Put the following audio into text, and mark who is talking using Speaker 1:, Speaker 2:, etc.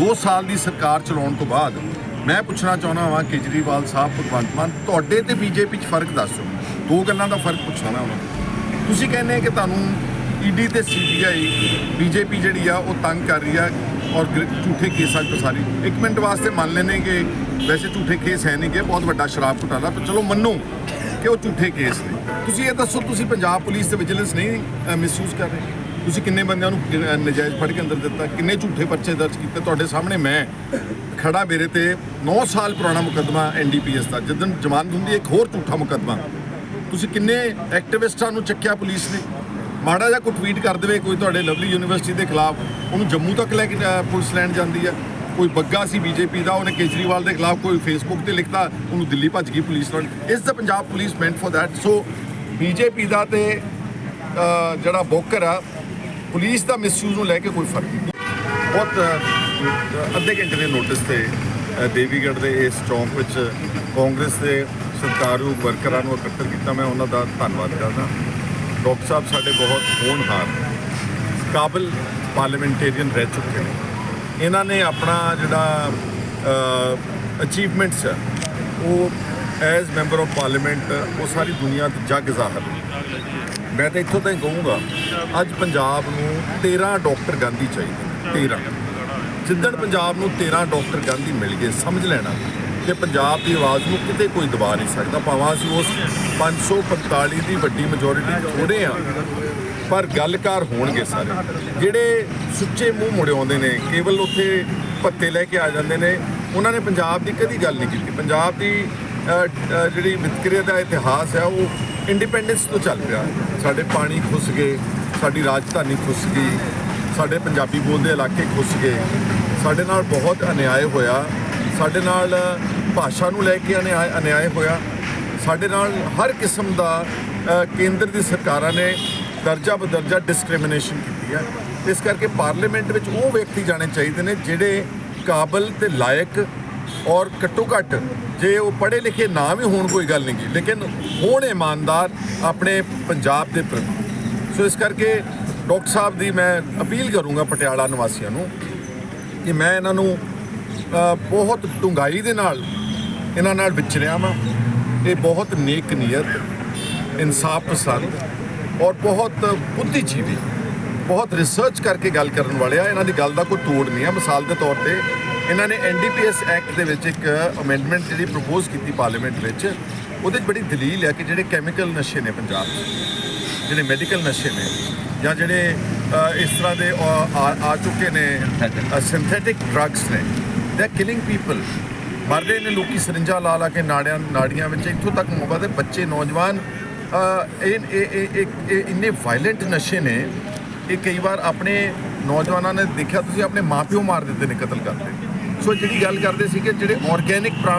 Speaker 1: 2 ਸਾਲ ਦੀ ਸਰਕਾਰ ਚਲਾਉਣ ਤੋਂ ਬਾਅਦ ਮੈਂ ਪੁੱਛਣਾ ਚਾਹੁੰਦਾ ਹਾਂ ਕੇਜਰੀਵਾਲ ਸਾਹਿਬ, ਭਗਵੰਤ ਮਾਨ, ਤੁਹਾਡੇ ਤੇ ਬੀਜੇਪੀ 'ਚ ਫ਼ਰਕ ਦੱਸੋ। ਦੋ ਗੱਲਾਂ ਦਾ ਫ਼ਰਕ ਪੁੱਛਣਾ ਮੈਂ ਉਹਨਾਂ ਨੂੰ। ਤੁਸੀਂ ਕਹਿੰਦੇ ਕਿ ਤੁਹਾਨੂੰ ਈਡੀ ਤੇ ਸੀਬੀਆਈ ਬੀਜੇਪੀ ਜਿਹੜੀ ਆ, ਉਹ ਤੰਗ ਕਰ ਰਹੀ ਆ ਔਰ ਝੂਠੇ ਕੇਸਾਂ 'ਚ ਫਸਾ ਰਹੀ ਇੱਕ ਮਿੰਟ ਵਾਸਤੇ ਮੰਨ ਲੈਨੇ ਕਿ ਵੈਸੇ ਝੂਠੇ ਕੇਸ ਹੈ ਨਹੀਂ ਕਿ ਬਹੁਤ ਵੱਡਾ ਸ਼ਰਾਬ ਘੁਟਾਲਾ, ਪਰ ਚਲੋ ਮੰਨੋ ਕਿ ਉਹ ਝੂਠੇ ਕੇਸ ਨੇ। ਤੁਸੀਂ ਇਹ ਦੱਸੋ, ਤੁਸੀਂ ਪੰਜਾਬ ਪੁਲਿਸ ਤੇ ਵਿਜੀਲੈਂਸ ਨਹੀਂ ਮਿਸਯੂਜ਼ ਕਰ ਰਹੇ? ਤੁਸੀਂ ਕਿੰਨੇ ਬੰਦਿਆਂ ਨੂੰ ਨਜਾਇਜ਼ ਫੜ ਕੇ ਅੰਦਰ ਦਿੱਤਾ? ਕਿੰਨੇ ਝੂਠੇ ਪਰਚੇ ਦਰਜ ਕੀਤੇ? ਤੁਹਾਡੇ ਸਾਹਮਣੇ ਮੈਂ ਖੜਾ ਮੇਰੇ ਤੇ 9 ਸਾਲ ਪੁਰਾਣਾ ਮੁਕਦਮਾ ਐਨਡੀਪੀਐਸ ਦਾ। ਜਦੋਂ ਜ਼ਮਾਨਤ ਹੁੰਦੀ, ਇੱਕ ਹੋਰ ਝੂਠਾ ਮੁਕਦਮਾ। ਤੁਸੀਂ ਕਿੰਨੇ ਐਕਟੀਵਿਸਟਾਂ ਨੂੰ ਚੱਕਿਆ ਪੁਲਿਸ ਨੇ? ਮਾੜਾ ਜਿਹਾ ਕੋਈ ਟਵੀਟ ਕਰ ਦੇਵੇ, ਕੋਈ ਤੁਹਾਡੇ ਲਵਲੀ ਯੂਨੀਵਰਸਿਟੀ ਦੇ ਖਿਲਾਫ। ਉਹਨੂੰ ਜੰਮੂ ਤੱਕ ਲੈ ਕੇ ਪੁਲਿਸ ਲੈਣ ਜਾਂਦੀ ਆ। ਕੋਈ ਬੱਗਾ ਸੀ ਬੀਜੇਪੀ ਦਾ, ਉਹਨੇ ਕੇਜਰੀਵਾਲ ਦੇ ਖਿਲਾਫ ਕੋਈ ਫੇਸਬੁੱਕ ਤੇ ਲਿਖਤਾ, ਉਹਨੂੰ ਦਿੱਲੀ ਭੱਜ ਗਈ ਪੁਲਿਸ ਨਾਲ। ਇਸ ਦਾ Punjab police meant for that so BJP ਦਾ ਤੇ ਜਿਹੜਾ ਬੋਕਰ ਆ ਪੁਲਿਸ ਦਾ ਮਿਸਯੂਜ਼ ਨੂੰ ਲੈ ਕੇ ਕੋਈ ਫ਼ਰਕ ਨਹੀਂ। ਬਹੁਤ ਅੱਧੇ ਘੰਟੇ ਦੇ ਨੋਟਿਸ ਤੇ ਅ, ਦੇਵੀਗੜ੍ਹ ਦੇ ਇਸ ਚੌਂਕ ਵਿੱਚ ਕਾਂਗਰਸ ਦੇ ਸਰਕਾਰੂ ਵਰਕਰਾਂ ਨੂੰ ਇਕੱਤਰ ਕੀਤਾ ਮੈਂ ਉਹਨਾਂ ਦਾ ਧੰਨਵਾਦ ਕਰਦਾ। ਡਾਕਟਰ ਸਾਹਿਬ ਸਾਡੇ ਬਹੁਤ ਹੋਣਹਾਰ ਕਾਬਲ ਪਾਰਲੀਮੈਂਟੇਰੀਅਨ ਰਹਿ ਚੁੱਕੇ ਨੇ। ਇਹਨਾਂ ਨੇ ਆਪਣਾ ਜਿਹੜਾ ਅਚੀਵਮੈਂਟਸ ਹੈ ਉਹ ਐਜ਼ ਮੈਂਬਰ ਆਫ ਪਾਰਲੀਮੈਂਟ ਉਹ ਸਾਰੀ ਦੁਨੀਆ ਤੇ ਜੱਗ ਜ਼ਾਹਰ ਮੈਂ ਤਾਂ ਇੱਥੋਂ ਤਾਈਂ ਕਹੂੰਗਾ, ਅੱਜ ਪੰਜਾਬ ਨੂੰ 13 ਡਾਕਟਰ ਗਾਂਧੀ ਚਾਹੀਦੇ ਨੇ 13 ਜਿੱਦਣ ਪੰਜਾਬ ਨੂੰ 13 ਡਾਕਟਰ ਗਾਂਧੀ ਮਿਲ ਗਏ, ਸਮਝ ਲੈਣਾ। ਕਿ ਪੰਜਾਬ ਦੀ ਆਵਾਜ਼ ਨੂੰ ਕਿਤੇ ਕੋਈ ਦਬਾ ਨਹੀਂ ਸਕਦਾ, ਭਾਵੇਂ ਅਸੀਂ ਉਸ 545 ਦੀ ਵੱਡੀ ਮੈਜੋਰਿਟੀ ਥੋੜੇ ਆ ਪਰ ਗੱਲਕਾਰ ਹੋਣਗੇ ਸਾਰੇ। ਜਿਹੜੇ ਸੁੱਚੇ ਮੂੰਹ ਮੁੜੇ ਆਉਂਦੇ ਨੇ, ਕੇਵਲ ਉੱਥੇ ਪੱਤੇ ਲੈ ਕੇ ਆ ਜਾਂਦੇ ਨੇ, ਉਹਨਾਂ ਨੇ ਪੰਜਾਬ ਦੀ ਕਦੀ ਗੱਲ ਨਹੀਂ ਕੀਤੀ। ਪੰਜਾਬ ਦੀ ਜਿਹੜੀ ਵਿਤਕਰੇ ਦਾ ਇਤਿਹਾਸ ਹੈ, ਉਹ ਇੰਡੀਪੈਂਡੈਂਸ ਤੋਂ ਚੱਲ ਪਿਆ। ਸਾਡੇ ਪਾਣੀ ਖੁੱਸ ਗਏ, ਸਾਡੀ ਰਾਜਧਾਨੀ ਖੁੱਸ ਗਈ, ਸਾਡੇ ਪੰਜਾਬੀ ਬੋਲਦੇ ਇਲਾਕੇ ਖੁੱਸ ਗਏ। ਸਾਡੇ ਨਾਲ ਬਹੁਤ ਅਨਿਆਏ ਹੋਇਆ, ਸਾਡੇ ਨਾਲ ਭਾਸ਼ਾ ਨੂੰ ਲੈ ਕੇ ਅਨਿਆਏ ਅਨਿਆਏ ਹੋਇਆ। ਸਾਡੇ ਨਾਲ ਹਰ ਕਿਸਮ ਦਾ ਕੇਂਦਰ ਦੀ ਸਰਕਾਰਾਂ ਨੇ ਦਰਜਾ ਬਦਰਜਾ ਡਿਸਕ੍ਰਿਮੀਨੇਸ਼ਨ ਕੀਤੀ ਹੈ। ਇਸ ਕਰਕੇ ਪਾਰਲੀਮੈਂਟ ਵਿੱਚ ਉਹ ਵਿਅਕਤੀ ਜਾਣੇ ਚਾਹੀਦੇ ਨੇ ਜਿਹੜੇ ਕਾਬਲ ਤੇ ਲਾਇਕ ਔਰ ਘੱਟੋ ਘੱਟ ਜੇ ਉਹ ਪੜ੍ਹੇ ਲਿਖੇ ਨਾ ਵੀ ਹੋਣ ਕੋਈ ਗੱਲ ਨਹੀਂ ਗੀ। ਲੇਕਿਨ ਹੋਣ ਇਮਾਨਦਾਰ ਆਪਣੇ ਪੰਜਾਬ ਦੇ ਪ੍ਰਤੀ। ਸੋ ਇਸ ਕਰਕੇ ਡਾਕਟਰ ਸਾਹਿਬ ਦੀ ਮੈਂ ਅਪੀਲ ਕਰੂੰਗਾ ਪਟਿਆਲਾ ਨਿਵਾਸੀਆਂ ਨੂੰ ਕਿ ਮੈਂ ਇਹਨਾਂ ਨੂੰ ਬਹੁਤ ਡੂੰਘਾਈ ਦੇ ਨਾਲ ਇਹਨਾਂ ਨਾਲ ਵਿਚਰਿਆ ਵਾਂ। ਇਹ ਬਹੁਤ ਨੇਕ ਨੀਅਤ, ਇਨਸਾਫ ਪਸੰਦ ਔਰ ਬਹੁਤ ਬੁੱਧੀਜੀਵੀ, ਬਹੁਤ ਰਿਸਰਚ ਕਰਕੇ ਗੱਲ ਕਰਨ ਵਾਲੇ ਆ। ਇਹਨਾਂ ਦੀ ਗੱਲ ਦਾ ਕੋਈ ਤੋੜ ਨਹੀਂ ਆ। ਮਿਸਾਲ ਦੇ ਤੌਰ ਤੇ ਇਹਨਾਂ ਨੇ ਐਨਡੀਪੀਐਸ ਐਕਟ ਦੇ ਵਿੱਚ ਇੱਕ ਅਮੈਂਡਮੈਂਟ ਜਿਹੜੀ ਪ੍ਰਪੋਜ਼ ਕੀਤੀ ਪਾਰਲੀਮੈਂਟ ਵਿੱਚ ਉਹਦੇ 'ਚ ਬੜੀ ਦਲੀਲ ਹੈ ਕਿ ਜਿਹੜੇ ਕੈਮੀਕਲ ਨਸ਼ੇ ਨੇ ਪੰਜਾਬ 'ਚ ਜਿਹੜੇ ਮੈਡੀਕਲ ਨਸ਼ੇ ਨੇ ਜਾਂ ਜਿਹੜੇ ਇਸ ਤਰ੍ਹਾਂ ਦੇ ਆ ਚੁੱਕੇ ਨੇ ਸਿੰਥੈਟਿਕ ਡਰੱਗਸ ਨੇ ਦੇ ਕਿਲਿੰਗ ਪੀਪਲ ਮਰ ਰਹੇ ਨੇ ਲੋਕੀ ਸਰਿੰਜਾ ਲਾ ਲਾ ਕੇ ਨਾੜੀਆਂ ਨਾੜੀਆਂ ਵਿੱਚ ਇੱਥੋਂ ਤੱਕ ਮੋਬਾ ਦੇ ਬੱਚੇ ਨੌਜਵਾਨ ਇਹ ਇਹ ਇੰਨੇ ਵਾਇਲੈਂਟ ਨਸ਼ੇ ਨੇ ਇਹ ਕਈ ਵਾਰ ਆਪਣੇ ਨੌਜਵਾਨਾਂ ਨੇ ਦੇਖਿਆ ਤੁਸੀਂ ਆਪਣੇ ਮਾਪਿਓ ਮਾਰ ਦਿੰਦੇ ਨੇ ਕਤਲ ਕਰਦੇ। ਸੋ ਜਿਹੜੀ ਗੱਲ ਕਰਦੇ ਸੀ ਕਿ ਜਿਹੜੇ ਆਰਗੇਨਿਕ ਪ੍ਰਾਣ